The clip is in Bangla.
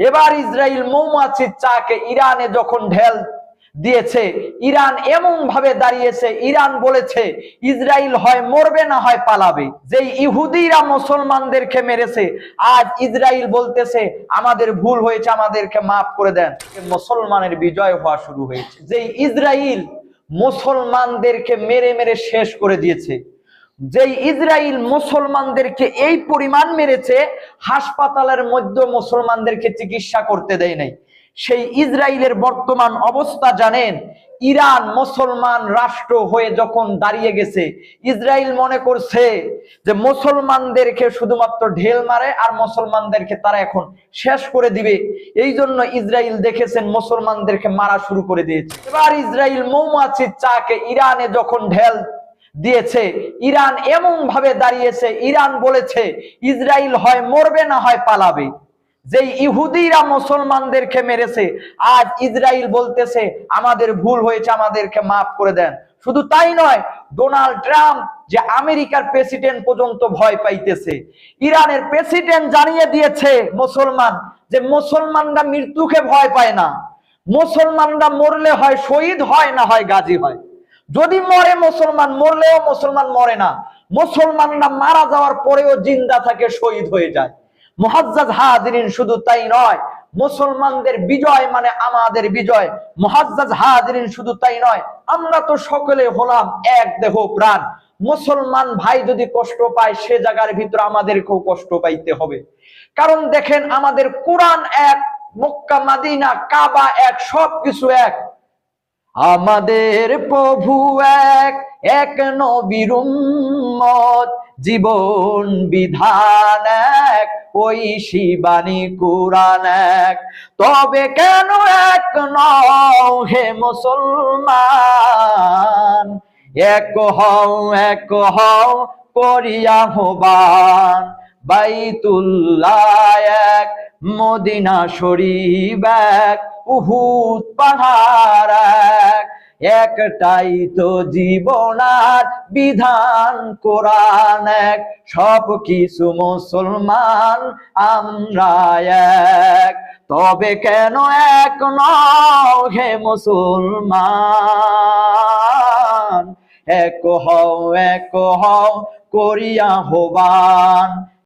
এবার ইসরায়েল মৌমাছির চাকে ইরানে যখন ঢেল দিয়েছে, ইরান এমন ভাবে দাঁড়িয়েছে, ইরান বলেছে ইসরায়েল হয় মরবে না হয় পালাবে। যে ইহুদিরা মুসলমানদেরকে মেরেছে, আজ ইসরায়েল বলতেছে, আমাদের ভুল হয়েছে, আমাদেরকে মাফ করে দেন। মুসলমানের বিজয় হওয়া শুরু হয়েছে। যে ইসরায়েল মুসলমানদেরকে মেরে মেরে শেষ করে দিয়েছে যে ইসরায়েল মুসলমানদেরকে এই পরিমাণ মেরেছে, হাসপাতালের মধ্যে মুসলমানদেরকে চিকিৎসা করতে দেয় নাই। সেই ইসরায়েলের বর্তমান অবস্থা জানেন, ইরান মুসলমান রাষ্ট্র হয়ে যখন দাঁড়িয়ে গেছে ইসরায়েল মনে করছে যে মুসলমানদেরকে শুধুমাত্র ঢেল মারে আর মুসলমানদেরকে তারা এখন শেষ করে দিবে। এই জন্য ইসরায়েল দেখেছেন মুসলমানদেরকে মারা শুরু করে দিয়েছে। এবার ইসরায়েল মৌমাছির চাকে ইরানে যখন ঢেল দিয়েছে। ইরান এমন ভাবে দাঁড়িয়েছে, ইরান বলেছে ইসরায়েল হয় মরবে না হয় পালাবে। যে ইহুদিরা মুসলমানদেরকে মেরেছে, আজ ইসরায়েল বলতেছে, আমাদের ভুল হয়েছে, আমাদেরকে মাফ করে দেন। শুধু তাই নয়, ডোনাল্ড ট্রাম্প যে আমেরিকার প্রেসিডেন্ট পর্যন্ত ভয় পাইতেছে, ইরানের প্রেসিডেন্ট জানিয়ে দিয়েছে মুসলমান যে মুসলমানরা মৃত্যুকে ভয় পায় না। মুসলমানরা মরলে হয়, শহীদ হয় না হয়, গাজী হয়। যদি মরে মুসলমান, মরলেও মুসলমান মরে না। মুসলমানরা মারা যাওয়ার পরেও জিন্দা থাকে, শহীদ হয়ে যায়। মহাজ্জাজ হাজিরিন শুধু তাই নয়, মুসলমানদের বিজয় মানে আমাদের বিজয়। মহাজ্জাজ হাজিরিন শুধু তাই নয়, আমরা তো সকলে হলাম এক দেহ প্রাণ। মুসলমান ভাই যদি কষ্ট পায়, সে জায়গার ভিতরে আমাদেরকেও কষ্ট পাইতে হবে। কারণ দেখেন, আমাদের কোরআন এক, মক্কা, মাদিনা, কাবা এক, সবকিছু এক। আমাদের প্রভু এক এক নবীর উম্মত, জীবন বিধান এক, ওই শিবানী কোরআন এক। তবে কেন এক নও হে মুসলমান? এক হও এক হও করিয়া হবান। বাইতুল্লাহ এক, মদিনা শরীফ এক, উহুদ পাহাড় এক। একটাই তো জীবনার বিধান কোরআন এক। সব কিছু মুসলমান, আমরা এক। তবে কেন এক নও হে মুসলমান? এক হও এক হও, করিয়া হবান।